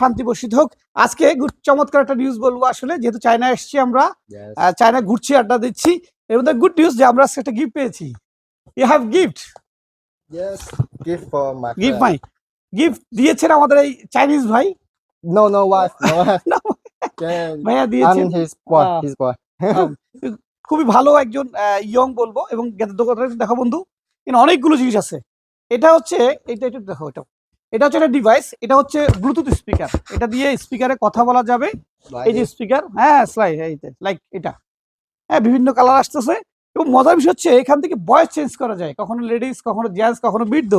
শান্তি বর্ষিত হোক। আজকে চমৎকার একটা নিউজ বলব আসলে যেহেতু চায়না এসেছি আমরা. চায়না ঘুরছি আড্ডা দিচ্ছি। এর মধ্যে গুড নিউজ যে আমরা একটা গিফট পেয়েছি। You have gift gift. My gift দিয়েছেন আমাদের এই চাইনিজ ভাই. No. ভাইয়া দিয়েছেন. খুবই ভালো একজন ইয়ং বলব এবং দেখো বন্ধু এখানে অনেকগুলো জিনিস আছে। এটা হচ্ছে এটা একটু দেখো এটা এটা হচ্ছে একটা ডিভাইস এটা হচ্ছে ব্লুটুথ স্পিকার এটা দিয়ে স্পিকারে কথা বলা যাবে। এই যে স্পিকার হ্যাঁ স্লাই লাইক এটা। হ্যাঁ বিভিন্ন কালার আসতেছে এবং মজার বিষয় হচ্ছে এখান থেকে ভয়েস চেঞ্জ করা যায়। কখনো লেডিস কখনো জেন্টস কখনো বৃদ্ধ।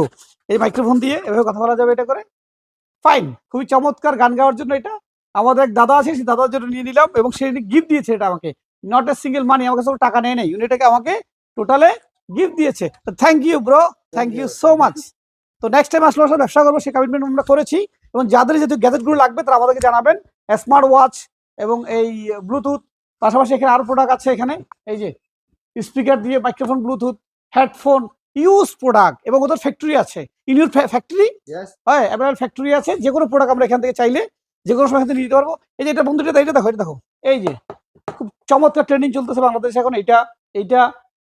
এই মাইক্রোফোন দিয়ে এভাবে কথা বলা যাবে এটা করে। ফাইন খুবই চমৎকার গান গাওয়ার জন্য এটা। আমাদের এক দাদা আছে সেই দাদার জন্য নিয়ে নিলাম এবং সে গিফট দিয়েছে এটা আমাকে। নট এ সিঙ্গেল মানি আমার কাছে টাকা নেয় নাই। উনি এটাকে আমাকে টোটালে গিফট দিয়েছে। Thank you bro thank you so much তো নেক্সট টাইম আসলে আসলে ব্যবসা করব সেই কমিটমেন্ট আমরা করেছি। এবং যাদের যেহেতু গ্যাজেটগুলো লাগবে তারা আমাদেরকে জানাবেন। স্মার্ট ওয়াচ এবং এই ব্লুটুথ পাশাপাশি এখানে আরও প্রোডাক্ট আছে এখানে। এই যে স্পিকার দিয়ে microphone Bluetooth headphone use product এবং ওদের ফ্যাক্টরি আছে। ইউনিট ফ্যাক্টরি হ্যাঁ হয় অ্যাভেলেবল ফ্যাক্টরি আছে। যে কোনো প্রোডাক্ট আমরা এখান থেকে চাইলে যে কোনো সময় নিতে পারব। এই যে এটা বন্ধুটা এটা দেখো এটা দেখো। এই যে খুব চমৎকার ট্রেনিং চলতেছে বাংলাদেশে এখন। এইটা এইটা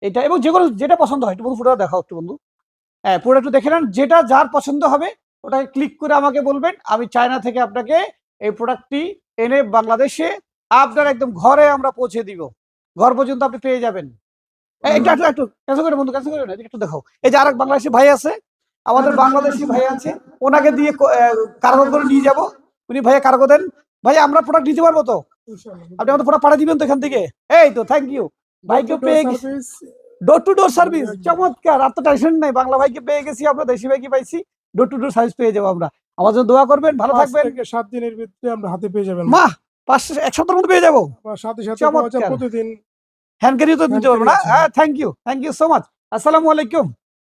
এটা এবং যে কোনো যেটা পছন্দ হয় একটু বন্ধু ফুটা দেখাও একটু বন্ধু। হ্যাঁ পুরো একটু দেখে নেন, যেটা যার পছন্দ হবে ওটাকে ক্লিক করে আমাকে বলবেন, আমি চায়না থেকে আপনাকে এই প্রোডাক্টটি এনে বাংলাদেশে আপনার একদম ঘরে আমরা পৌঁছে দিব। ঘর পর্যন্ত আপনি পেয়ে যাবেন। একটু ক্যান্সেল একটু দেখো। এই যে বাংলাদেশি ভাই আছে, আমাদের আছে, ওনাকে দিয়ে করে নিয়ে যাব। উনি ভাইয়া দেন। আমরা প্রোডাক্ট দিতে পারব তো? আপনি আমাদের প্রোডাক্ট পাঠিয়ে দিবেন তো এখান থেকে? এই তো থ্যাংক ইউ পেয়ে ডোর টু ডোর সার্ভিস চমৎকার। আর তো টেনশন নাই বাংলা ভাইকে পেয়ে গেছি আমরা দেশি ভাইকে পাইছি। ডোর টু ডোর সার্ভিস পেয়ে যাব আমরা। আমার জন্য দোয়া করবেন ভালো থাকবেন। থেকে সাত দিনের ভিতরে আমরা হাতে পেয়ে যাবেন। মা পাঁচ এক সপ্তাহের মধ্যে পেয়ে যাব। সাথে সাথে। প্রতিদিন। হ্যান্ড ক্যারিও তো দিতে পারব না? হ্যাঁ thank you thank you so much আসসালামু আলাইকুম।